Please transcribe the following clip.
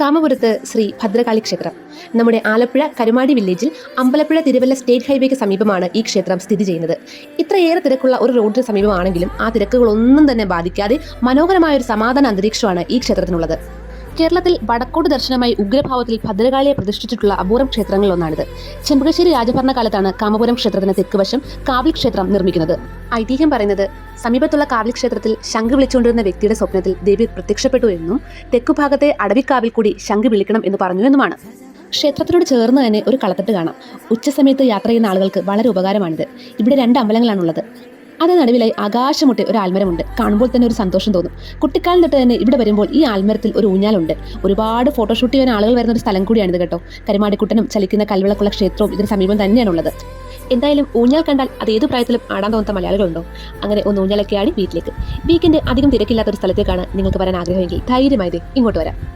കാമപുരത്ത് ശ്രീ ഭദ്രകാളി ക്ഷേത്രം. നമ്മുടെ ആലപ്പുഴ കരുമാടി വില്ലേജിൽ അമ്പലപ്പുഴ തിരുവല്ല സ്റ്റേറ്റ് ഹൈവേക്ക് സമീപമാണ് ഈ ക്ഷേത്രം സ്ഥിതി ചെയ്യുന്നത്. ഇത്രയേറെ തിരക്കുള്ള ഒരു റോഡിന് സമീപമാണെങ്കിലും ആ തിരക്കുകളൊന്നും തന്നെ ബാധിക്കാതെ മനോഹരമായ ഒരു സമാധാന അന്തരീക്ഷമാണ് ഈ ക്ഷേത്രത്തിനുള്ളത്. കേരളത്തിൽ വടക്കോട് ദർശനമായി ഉഗ്രഭാവത്തിൽ ഭദ്രകാളിയെ പ്രതിഷ്ഠിച്ചിട്ടുള്ള അപൂർവം ക്ഷേത്രങ്ങളിലൊന്നാണിത്. ചെമ്പകശ്ശേരി രാജഭരണകാലത്താണ് കാമപുരം ക്ഷേത്രത്തിന് തെക്കുവശം കാവിൽ ക്ഷേത്രം നിർമ്മിക്കുന്നത്. ഐതിഹ്യം പറയുന്നത് സമീപത്തുള്ള കാവിൽ ക്ഷേത്രത്തിൽ ശംഖ് വിളിച്ചുകൊണ്ടിരുന്ന വ്യക്തിയുടെ സ്വപ്നത്തിൽ ദേവി പ്രത്യക്ഷപ്പെട്ടു എന്നും തെക്കുഭാഗത്തെ അടവിക്കാവിൽ കൂടി ശംഖ് വിളിക്കണം എന്ന് പറഞ്ഞു എന്നുമാണ്. ക്ഷേത്രത്തിനോട് ചേർന്ന് തന്നെ ഒരു കളത്തട്ട് കാണാം. ഉച്ചസമയത്ത് യാത്ര ചെയ്യുന്ന ആളുകൾക്ക് വളരെ ഉപകാരമാണിത്. ഇവിടെ രണ്ട് അമ്പലങ്ങളാണുള്ളത്. അത് നടുവിലായി ആകാശമുട്ടെ ഒരു ആൽമരമുണ്ട്. കാണുമ്പോൾ തന്നെ ഒരു സന്തോഷം തോന്നും. കുട്ടിക്കാലം തൊട്ട് തന്നെ ഇവിടെ വരുമ്പോൾ ഈ ആൽമരത്തിൽ ഒരു ഊഞ്ഞാലുണ്ട്. ഒരുപാട് ഫോട്ടോഷൂട്ട് ചെയ്യാൻ ആളുകൾ വരുന്ന ഒരു സ്ഥലം കൂടിയാണിത് കേട്ടോ. കരുമാടിക്കുട്ടനും ചലിക്കുന്ന കൽവിളക്കുള്ള ക്ഷേത്രവും ഇതിന് സമീപം തന്നെയാണുള്ളത്. എന്തായാലും ഊഞ്ഞാൽ കണ്ടാൽ അത് ഏത് പ്രായത്തിലും ആടാൻ തോന്നുന്ന മലയാളികളുണ്ടോ? അങ്ങനെ ഒന്ന് ഊഞ്ഞാലൊക്കെ ആടി വീട്ടിലേക്ക്. വീക്കെൻഡ് അധികം തിരക്കില്ലാത്ത ഒരു സ്ഥലത്തേക്കാണ് നിങ്ങൾക്ക് വരാൻ ആഗ്രഹമെങ്കിൽ ധൈര്യമായത് ഇങ്ങോട്ട് വരാം.